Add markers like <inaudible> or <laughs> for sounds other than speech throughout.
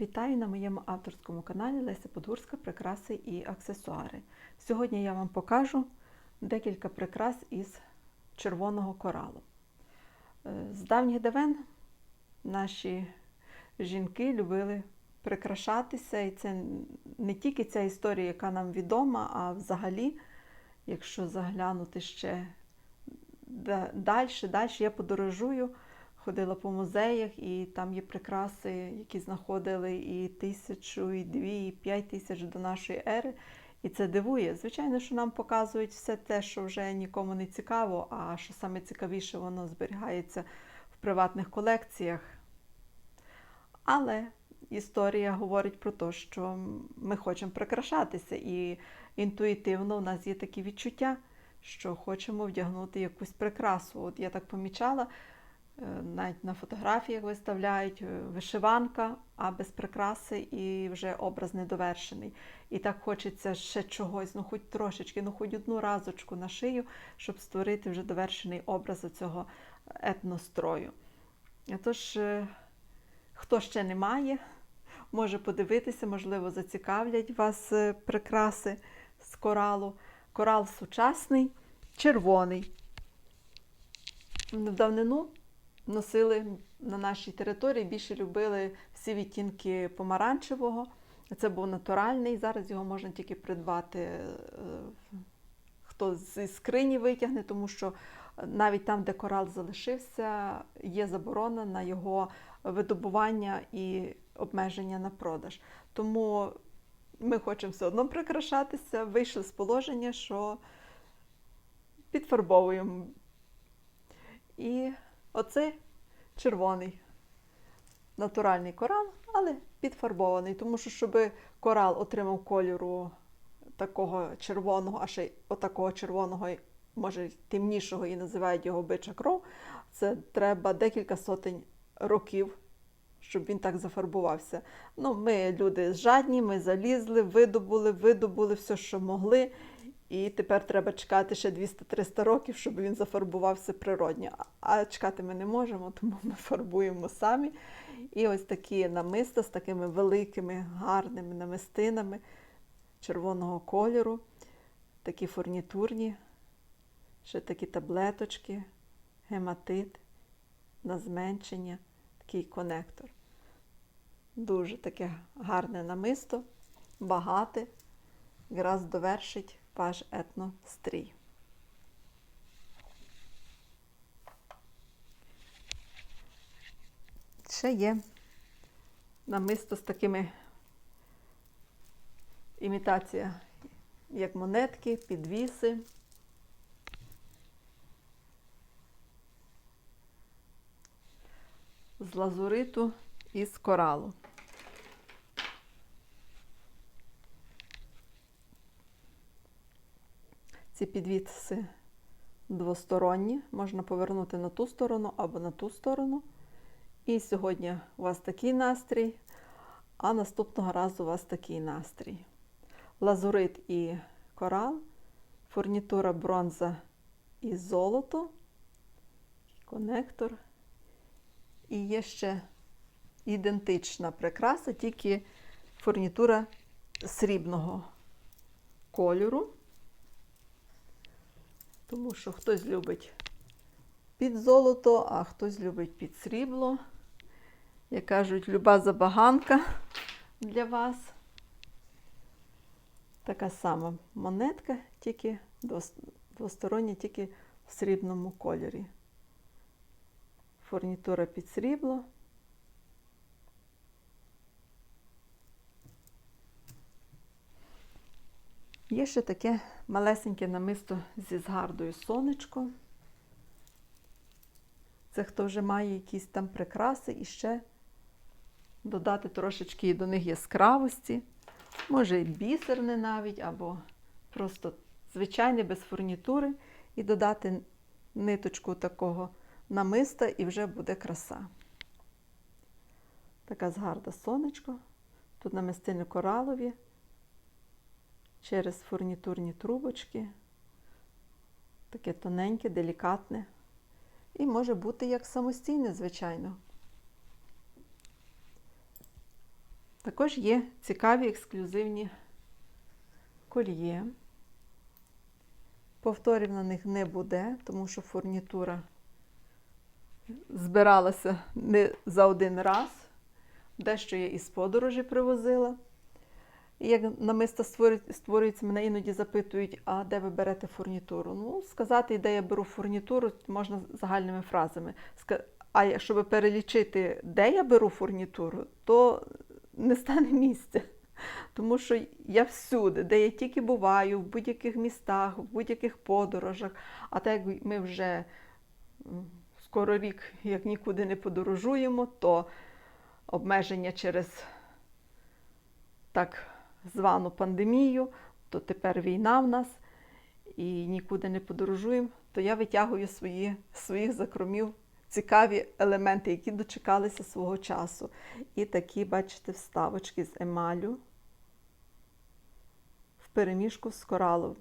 Вітаю на моєму авторському каналі Леся Подгурська Прикраси і аксесуари. Сьогодні я вам покажу декілька прикрас із червоного коралу. Е, З давніх давен наші жінки любили прикрашатися, і це не тільки ця історія, яка нам відома, а взагалі, якщо заглянути ще далі, далі я подорожую ходила по музеях, і там є прикраси, які знаходили і тисячу, і дві, і п'ять тисяч до нашої ери. І це дивує. Звичайно, що нам показують все те, що вже нікому не цікаво, а що саме цікавіше, воно зберігається в приватних колекціях. Але історія говорить про те, що ми хочемо прикрашатися, і інтуїтивно у нас є такі відчуття, що хочемо вдягнути якусь прикрасу. От я так помічала. Е, навіть на фотографіях виставляють е, вишиванка, а без прикраси і вже образ недовершений. І так хочеться ще чогось, ну хоч трошечки, ну хоч одну разочку на шию, щоб створити вже довершений образ цього етнострою. Тож, е, хто ще не має, може подивитися, можливо, зацікавлять вас прикраси з коралу. Корал сучасний, червоний. В давнину носили на нашій території, більше любили всі відтінки помаранчевого. Це був натуральний. Зараз його можна тільки придбати, е, хто зі скрині витягне, тому що навіть там, де корал залишився, є заборона на його видобування і обмеження на продаж. Тому ми хочемо все одно прикрашатися, вийшли з положення, що підфарбовуємо. І Оце червоний натуральний корал, але підфарбований, тому що, щоб корал отримав кольору такого червоного, а ще й отакого червоного, може темнішого і називають його бича кров, це треба декілька сотень років. Щоб він так зафарбувався. Ну, Ми люди жадні, ми залізли, видобули, видобули все, що могли. І тепер треба чекати ще 200-300 років, щоб він зафарбувався природньо. А чекати ми не можемо, тому ми фарбуємо самі. І ось такі намиста з такими великими, гарними намистинами червоного кольору, такі фурнітурні, ще такі таблеточки, гематит на зменшення, такий конектор. Дуже таке гарне намисто, багате, якраз довершить ваш етнострій. Ще є намисто з такими імітація, як монетки, підвіси. З лазуриту і з коралу. Ці підвіси двосторонні, можна повернути на ту сторону або на ту сторону. І сьогодні у вас такий настрій, а наступного разу у вас такий настрій. Лазурит і корал, фурнітура бронза і золото, конектор. І є ще ідентична прикраса, тільки фурнітура срібного кольору тому що хтось любить під золото, а хтось любить під срібло. Як кажуть, люба забаганка для вас. Така сама монетка, тільки двостороння, тільки в срібному кольорі. Фурнітура під срібло. Є ще таке малесеньке намисто зі згардою сонечко. Це хто вже має якісь там прикраси і ще додати трошечки до них яскравості. Може і бісерне навіть, або просто звичайне без фурнітури, і додати ниточку такого намиста, і вже буде краса. Така згарда сонечко. Тут намистини коралові через фурнітурні трубочки. Таке тоненьке, делікатне. І може бути як самостійне, звичайно. Також є цікаві ексклюзивні кольє. Повторів на них не буде, тому що фурнітура збиралася не за один раз. Дещо я із подорожі привозила. Як створю- створюється, мене іноді запитують, а де ви берете фурнітуру? Ну, сказати, де я беру фурнітуру, можна загальними фразами. А щоб перелічити, де я беру фурнітуру, то не стане місця. Тому що я всюди, де я тільки буваю, в будь-яких містах, в будь-яких подорожах. А так як ми вже скоро рік як нікуди не подорожуємо, то обмеження через так звану пандемію, то тепер війна в нас і нікуди не подорожуємо, то я витягую свої, своїх закромів цікаві елементи, які дочекалися свого часу. І такі, бачите, вставочки з емалю в переміжку з коралом.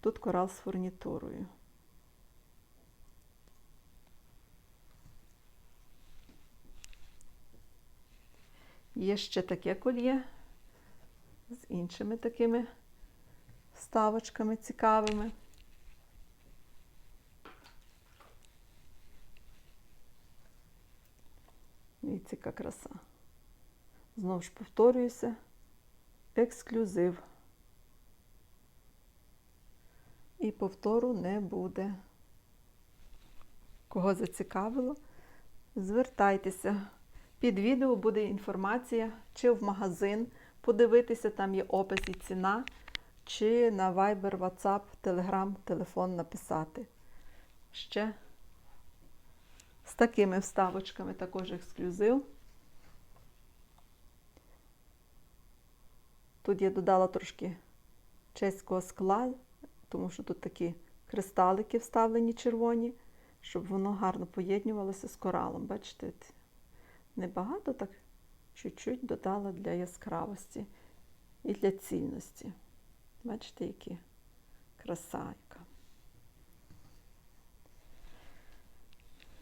Тут корал з фурнітурою. Є ще таке кольє з іншими такими вставочками цікавими. Дивіться, яка краса. Знову ж повторююся. Ексклюзив. І повтору не буде. Кого зацікавило, звертайтеся. Під відео буде інформація, чи в магазин подивитися, там є опис і ціна, чи на Viber, WhatsApp, Telegram, телефон написати. Ще з такими вставочками також ексклюзив. Тут я додала трошки чеського скла, тому що тут такі кристалики вставлені червоні, щоб воно гарно поєднювалося з коралом. Бачите? Небагато так чуть-чуть додала для яскравості і для цільності. Бачите, які краса яка.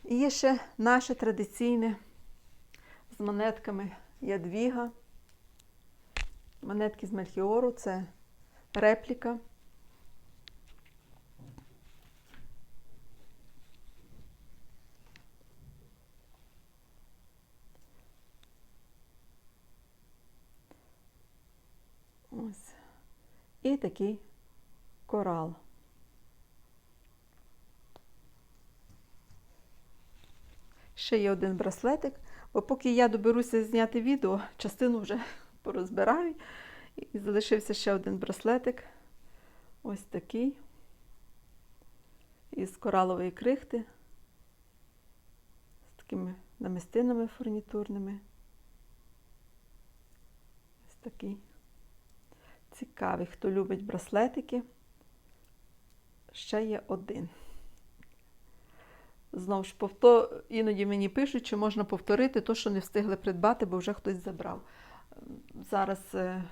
І є ще наше традиційне з монетками ядвіга. Монетки з Мельхіору це репліка. Ось. І такий корал. Ще є один браслетик, бо поки я доберуся зняти відео, частину вже <laughs> порозбираю. І залишився ще один браслетик. Ось такий. Із коралової крихти. З такими намистинами фурнітурними. Ось такий. Цікавий, хто любить браслетики. Ще є один. Знову ж, повтор... іноді мені пишуть, чи можна повторити те, що не встигли придбати, бо вже хтось забрав. Зараз е,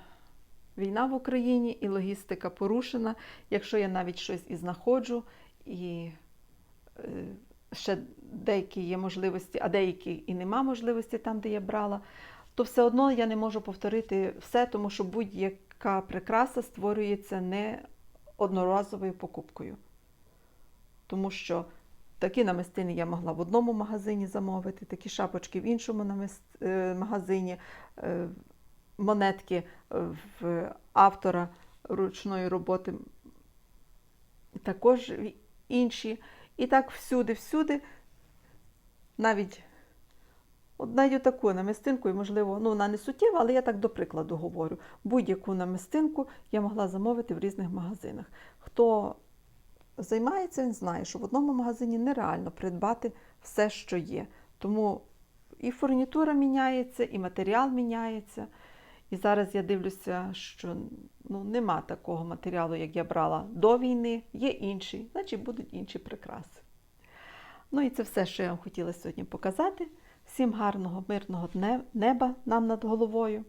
війна в Україні і логістика порушена. Якщо я навіть щось і знаходжу, і е, ще деякі є можливості, а деякі і нема можливості там, де я брала, то все одно я не можу повторити все, тому що будь-яка прикраса створюється не одноразовою покупкою. Тому що такі намистини я могла в одному магазині замовити, такі шапочки в іншому е, магазині, е, монетки в автора ручної роботи також інші. І так всюди-всюди, навіть от навіть таку намистинку, і, можливо, ну, вона не суттєва, але я так до прикладу говорю. Будь-яку намистинку я могла замовити в різних магазинах. Хто займається, він знає, що в одному магазині нереально придбати все, що є. Тому і фурнітура міняється, і матеріал міняється. І зараз я дивлюся, що ну, нема такого матеріалу, як я брала до війни, є інший, значить будуть інші прикраси. Ну і це все, що я вам хотіла сьогодні показати. Всім гарного, мирного неба нам над головою.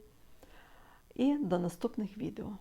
І до наступних відео.